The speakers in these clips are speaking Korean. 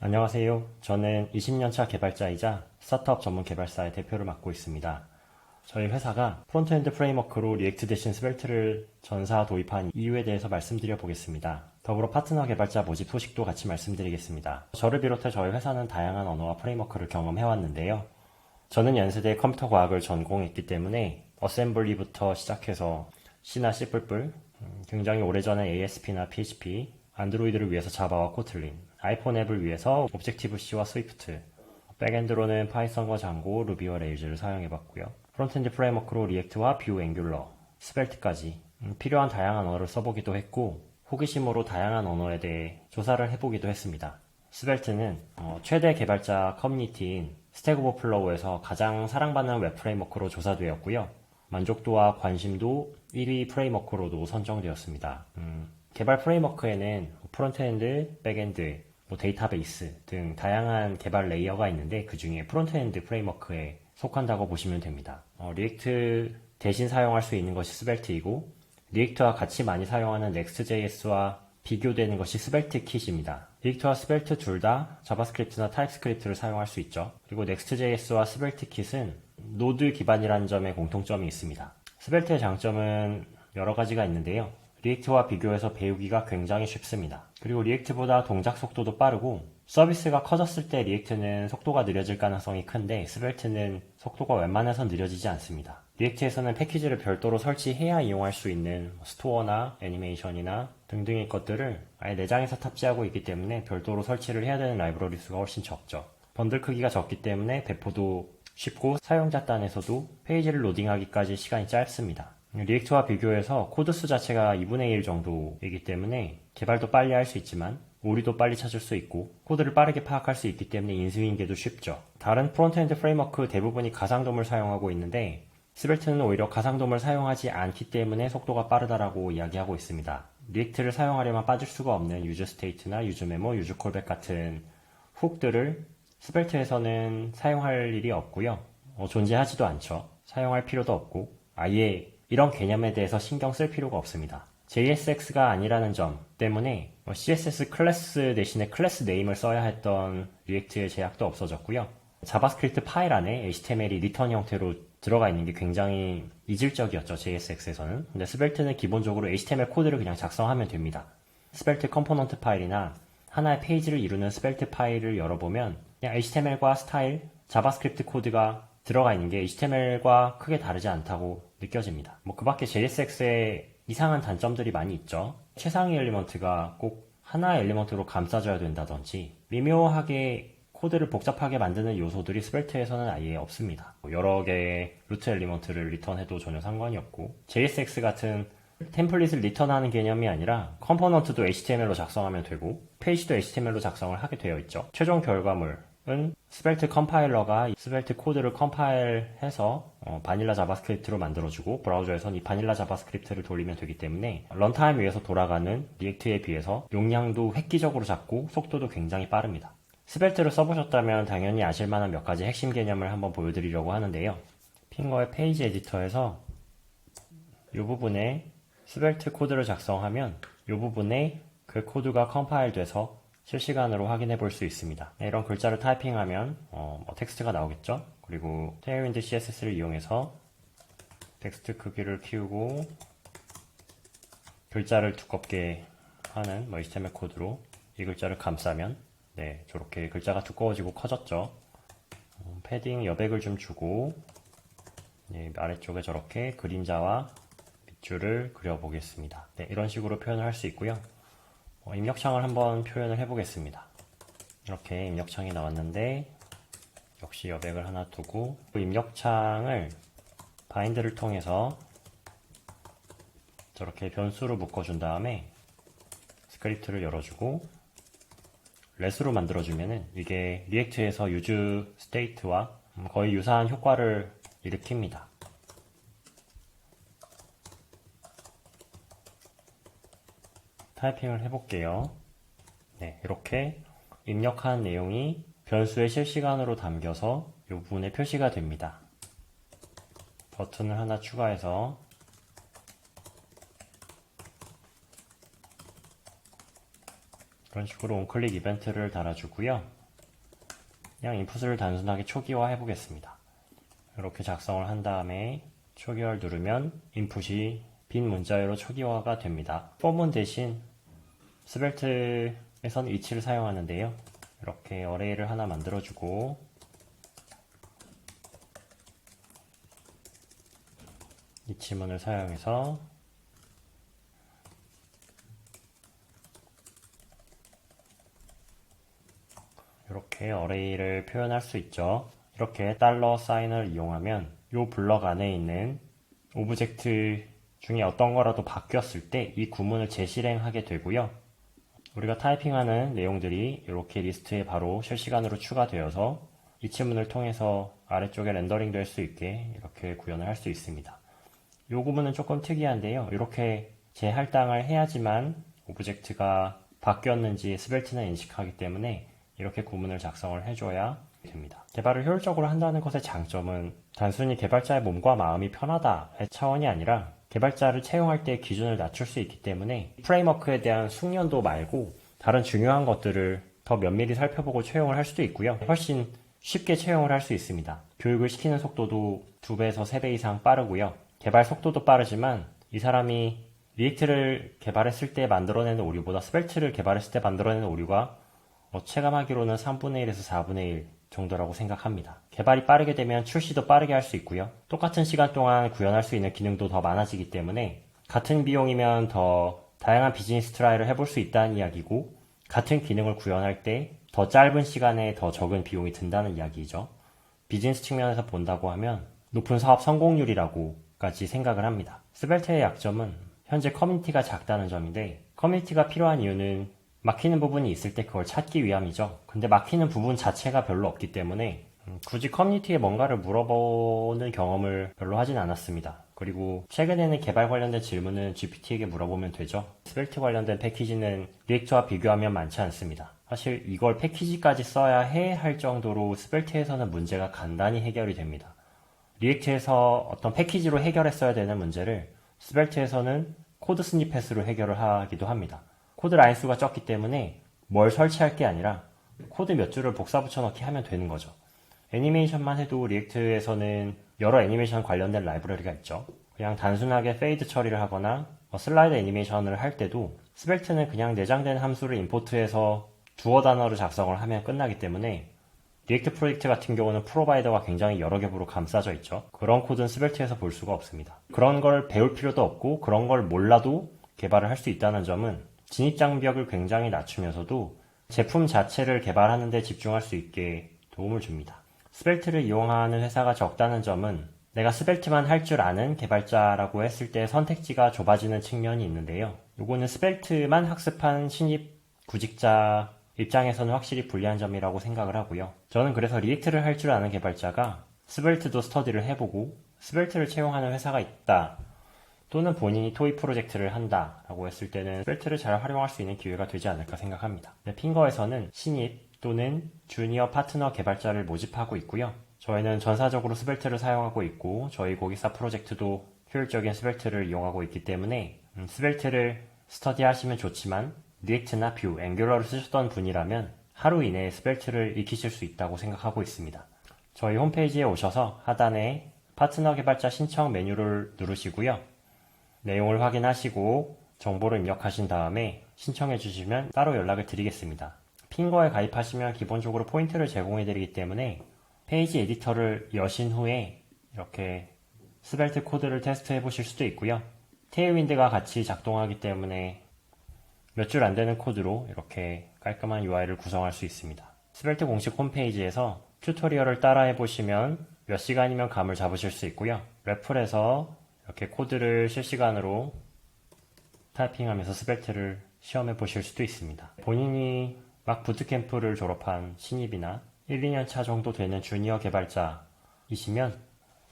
안녕하세요. 저는 20년차 개발자이자 스타트업 전문 개발사의 대표를 맡고 있습니다. 저희 회사가 프론트엔드 프레임워크로 리액트 대신 스벨트를 전사 도입한 이유에 대해서 말씀드려 보겠습니다. 더불어 파트너 개발자 모집 소식도 같이 말씀드리겠습니다. 저를 비롯해 저희 회사는 다양한 언어와 프레임워크를 경험해왔는데요. 저는 연세대 컴퓨터 과학을 전공했기 때문에 어셈블리부터 시작해서 C나 C++, 음, 굉장히 오래전에 ASP나 PHP, 안드로이드를 위해서 자바와 코틀린, 아이폰 앱을 위해서 오브젝티브-C와 스위프트, 백엔드로는 파이썬과 장고, 루비와 레일즈를 사용해봤고요. 프론트엔드 프레임워크로 리액트와 뷰, 앵귤러, 스벨트까지 음, 필요한 다양한 언어를 써보기도 했고 호기심으로 다양한 언어에 대해 조사를 해보기도 했습니다. 스벨트는 어, 최대 개발자 커뮤니티인 스택 오버플로우에서 가장 사랑받는 웹 프레임워크로 조사되었고요. 만족도와 관심도 1위 프레임워크로도 선정되었습니다. 음, 개발 프레임워크에는 프론트엔드, 백엔드, 뭐 데이터베이스 등 다양한 개발 레이어가 있는데 그 중에 프론트엔드 프레임워크에 속한다고 보시면 됩니다. 어, 리액트 대신 사용할 수 있는 것이 스벨트이고 리액트와 같이 많이 사용하는 넥스트.js와 비교되는 것이 스벨트 킷입니다. 리액트와 스벨트 둘 다 자바스크립트나 타입스크립트를 사용할 수 있죠. 그리고 넥스트.js와 스벨트 킷은 노드 기반이라는 점에 공통점이 있습니다. 스벨트의 장점은 여러 가지가 있는데요. 리액트와 비교해서 배우기가 굉장히 쉽습니다. 그리고 리액트보다 동작 속도도 빠르고 서비스가 커졌을 때 리액트는 속도가 느려질 가능성이 큰데 스벨트는 속도가 웬만해선 느려지지 않습니다. 리액트에서는 패키지를 별도로 설치해야 이용할 수 있는 스토어나 애니메이션이나 등등의 것들을 아예 내장에서 탑재하고 있기 때문에 별도로 설치를 해야 되는 라이브러리 수가 훨씬 적죠. 번들 크기가 적기 때문에 배포도 쉽고 사용자 단에서도 페이지를 로딩하기까지 시간이 짧습니다. 리액트와 비교해서 코드 수 자체가 2분의 1 정도이기 때문에 개발도 빨리 할 수 있지만 오류도 빨리 찾을 수 있고 코드를 빠르게 파악할 수 있기 때문에 인수인계도 쉽죠. 다른 프론트엔드 프레임워크 대부분이 가상돔을 사용하고 있는데 스벨트는 오히려 가상돔을 사용하지 않기 때문에 속도가 빠르다라고 이야기하고 있습니다. 리액트를 사용하려면 빠질 수가 없는 유즈 스테이트나 유즈 메모, 유즈 콜백 같은 훅들을 스벨트에서는 사용할 일이 없고요. 어, 존재하지도 않죠. 사용할 필요도 없고 아예 이런 개념에 대해서 신경 쓸 필요가 없습니다. JSX가 아니라는 점 때문에 뭐 CSS 클래스 대신에 클래스 네임을 써야 했던 리액트의 제약도 없어졌고요. 자바스크립트 파일 안에 HTML이 리턴 형태로 들어가 있는 게 굉장히 이질적이었죠, JSX에서는. 근데 스벨트는 기본적으로 HTML 코드를 그냥 작성하면 됩니다. 스벨트 컴포넌트 파일이나 하나의 페이지를 이루는 스벨트 파일을 열어보면 그냥 HTML과 스타일, 자바스크립트 코드가 들어가 있는 게 HTML과 크게 다르지 않다고 느껴집니다. 뭐 그 밖에 JSX에 이상한 단점들이 많이 있죠. 최상위 엘리먼트가 꼭 하나의 엘리먼트로 감싸져야 된다든지 미묘하게 코드를 복잡하게 만드는 요소들이 스벨트에서는 아예 없습니다. 뭐 여러 개의 루트 엘리먼트를 리턴해도 전혀 상관이 없고 JSX 같은 템플릿을 리턴하는 개념이 아니라 컴포넌트도 HTML로 작성하면 되고 페이지도 HTML로 작성을 하게 되어 있죠. 최종 결과물 은 스벨트 컴파일러가 스벨트 코드를 컴파일해서 어, 바닐라 자바스크립트로 만들어주고 브라우저에선 이 바닐라 자바스크립트를 돌리면 되기 때문에 런타임 위에서 돌아가는 리액트에 비해서 용량도 획기적으로 작고 속도도 굉장히 빠릅니다. 스벨트를 써보셨다면 당연히 아실만한 몇 가지 핵심 개념을 한번 보여드리려고 하는데요. 핑거의 페이지 에디터에서 이 부분에 스벨트 코드를 작성하면 이 부분에 그 코드가 컴파일 돼서 실시간으로 확인해 볼 수 있습니다. 네, 이런 글자를 타이핑하면 어, 뭐 텍스트가 나오겠죠? 그리고 테일윈드 CSS를 이용해서 텍스트 크기를 키우고 글자를 두껍게 하는 뭐 HTML 코드로 이 글자를 감싸면 네, 저렇게 글자가 두꺼워지고 커졌죠. 어, 패딩 여백을 좀 주고 네, 아래쪽에 저렇게 그림자와 밑줄을 그려보겠습니다. 네, 이런 식으로 표현을 할 수 있고요. 어, 입력창을 한번 표현을 해보겠습니다. 이렇게 입력창이 나왔는데 역시 여백을 하나 두고 그 입력창을 바인드를 통해서 저렇게 변수로 묶어준 다음에 스크립트를 열어주고 렛으로 만들어주면은 이게 리액트에서 유즈 스테이트와 거의 유사한 효과를 일으킵니다. 타이핑을 해볼게요. 네, 이렇게 입력한 내용이 변수에 실시간으로 담겨서 이 부분에 표시가 됩니다. 버튼을 하나 추가해서 그런 식으로 온클릭 이벤트를 달아주고요. 그냥 인풋을 단순하게 초기화 해보겠습니다. 이렇게 작성을 한 다음에 초기화를 누르면 인풋이 빈 문자열로 초기화가 됩니다. 포문 대신 스벨트에서는 위치를 사용하는데요. 이렇게 어레이를 하나 만들어주고 이 지문을 사용해서 이렇게 어레이를 표현할 수 있죠. 이렇게 달러 사인을 이용하면 이 블럭 안에 있는 오브젝트 중에 어떤 거라도 바뀌었을 때 이 구문을 재실행하게 되고요. 우리가 타이핑하는 내용들이 이렇게 리스트에 바로 실시간으로 추가되어서 이 지문을 통해서 아래쪽에 렌더링 될 수 있게 이렇게 구현을 할 수 있습니다. 이 구문은 조금 특이한데요. 이렇게 재할당을 해야지만 오브젝트가 바뀌었는지 스벨트는 인식하기 때문에 이렇게 구문을 작성을 해줘야 됩니다. 개발을 효율적으로 한다는 것의 장점은 단순히 개발자의 몸과 마음이 편하다의 차원이 아니라 개발자를 채용할 때 기준을 낮출 수 있기 때문에 프레임워크에 대한 숙련도 말고 다른 중요한 것들을 더 면밀히 살펴보고 채용을 할 수도 있고요. 훨씬 쉽게 채용을 할 수 있습니다. 교육을 시키는 속도도 2배에서 3배 이상 빠르고요. 개발 속도도 빠르지만 이 사람이 리액트를 개발했을 때 만들어내는 오류보다 스벨트를 개발했을 때 만들어내는 오류가 어, 체감하기로는 3분의 1에서 4분의 1 정도라고 생각합니다. 개발이 빠르게 되면 출시도 빠르게 할 수 있고요. 똑같은 시간 동안 구현할 수 있는 기능도 더 많아지기 때문에 같은 비용이면 더 다양한 비즈니스 트라이를 해볼 수 있다는 이야기고 같은 기능을 구현할 때 더 짧은 시간에 더 적은 비용이 든다는 이야기죠. 비즈니스 측면에서 본다고 하면 높은 사업 성공률이라고까지 생각을 합니다. 스벨트의 약점은 현재 커뮤니티가 작다는 점인데 커뮤니티가 필요한 이유는 막히는 부분이 있을 때 그걸 찾기 위함이죠. 근데 막히는 부분 자체가 별로 없기 때문에 음, 굳이 커뮤니티에 뭔가를 물어보는 경험을 별로 하진 않았습니다. 그리고 최근에는 개발 관련된 질문은 GPT에게 물어보면 되죠. 스벨트 관련된 패키지는 리액트와 비교하면 많지 않습니다. 사실 이걸 패키지까지 써야 해 할 정도로 스벨트에서는 문제가 간단히 해결이 됩니다. 리액트에서 어떤 패키지로 해결했어야 되는 문제를 스벨트에서는 코드 스니펫으로 해결을 하기도 합니다. 코드 라인 수가 적기 때문에 뭘 설치할 게 아니라 코드 몇 줄을 복사 붙여넣기 하면 되는 거죠. 애니메이션만 해도 리액트에서는 여러 애니메이션 관련된 라이브러리가 있죠. 그냥 단순하게 페이드 처리를 하거나 뭐 슬라이드 애니메이션을 할 때도 스벨트는 그냥 내장된 함수를 임포트해서 두어 단어로 작성을 하면 끝나기 때문에 리액트 프로젝트 같은 경우는 프로바이더가 굉장히 여러 겹으로 감싸져 있죠. 그런 코드는 스벨트에서 볼 수가 없습니다. 그런 걸 배울 필요도 없고 그런 걸 몰라도 개발을 할 수 있다는 점은 진입장벽을 굉장히 낮추면서도 제품 자체를 개발하는 데 집중할 수 있게 도움을 줍니다. 스벨트를 이용하는 회사가 적다는 점은 내가 스벨트만 할 줄 아는 개발자라고 했을 때 선택지가 좁아지는 측면이 있는데요. 요거는 스벨트만 학습한 신입 구직자 입장에서는 확실히 불리한 점이라고 생각을 하고요. 저는 그래서 리액트를 할 줄 아는 개발자가 스벨트도 스터디를 해보고 스벨트를 채용하는 회사가 있다. 또는 본인이 토이 프로젝트를 한다라고 했을 때는 스벨트를 잘 활용할 수 있는 기회가 되지 않을까 생각합니다. 네, 핑거에서는 신입 또는 주니어 파트너 개발자를 모집하고 있고요. 저희는 전사적으로 스벨트를 사용하고 있고 저희 고객사 프로젝트도 효율적인 스벨트를 이용하고 있기 때문에 음, 스벨트를 스터디 하시면 좋지만 리액트나 뷰, 앵귤러를 쓰셨던 분이라면 하루 이내에 스벨트를 익히실 수 있다고 생각하고 있습니다. 저희 홈페이지에 오셔서 하단에 파트너 개발자 신청 메뉴를 누르시고요. 내용을 확인하시고 정보를 입력하신 다음에 신청해 주시면 따로 연락을 드리겠습니다. 핑거에 가입하시면 기본적으로 포인트를 제공해 드리기 때문에 페이지 에디터를 여신 후에 이렇게 스벨트 코드를 테스트해 보실 수도 있고요. 테일윈드가 같이 작동하기 때문에 몇 줄 안 되는 코드로 이렇게 깔끔한 UI를 구성할 수 있습니다. 스벨트 공식 홈페이지에서 튜토리얼을 따라해 보시면 몇 시간이면 감을 잡으실 수 있고요. 래플에서 이렇게 코드를 실시간으로 타이핑하면서 스벨트를 시험해 보실 수도 있습니다. 본인이 막 부트캠프를 졸업한 신입이나 1, 2년 차 정도 되는 주니어 개발자이시면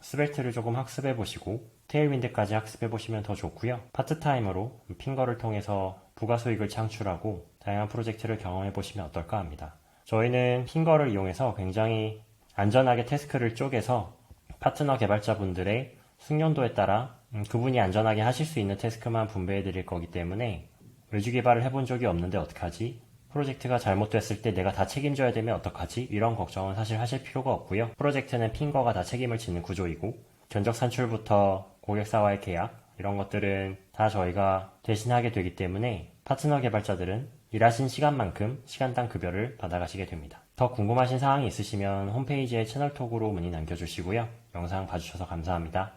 스벨트를 조금 학습해 보시고 테일윈드까지 학습해 보시면 더 좋고요. 파트타임으로 핑거를 통해서 부가 수익을 창출하고 다양한 프로젝트를 경험해 보시면 어떨까 합니다. 저희는 핑거를 이용해서 굉장히 안전하게 태스크를 쪼개서 파트너 개발자분들의 숙련도에 따라 음, 그분이 안전하게 하실 수 있는 태스크만 분배해 드릴 거기 때문에 외주 개발을 해본 적이 없는데 어떡하지? 프로젝트가 잘못됐을 때 내가 다 책임져야 되면 어떡하지? 이런 걱정은 사실 하실 필요가 없고요. 프로젝트는 핑거가 다 책임을 지는 구조이고 견적 산출부터 고객사와의 계약 이런 것들은 다 저희가 대신 하게 되기 때문에 파트너 개발자들은 일하신 시간만큼 시간당 급여를 받아가시게 됩니다. 더 궁금하신 사항이 있으시면 홈페이지에 채널톡으로 문의 남겨주시고요. 영상 봐주셔서 감사합니다.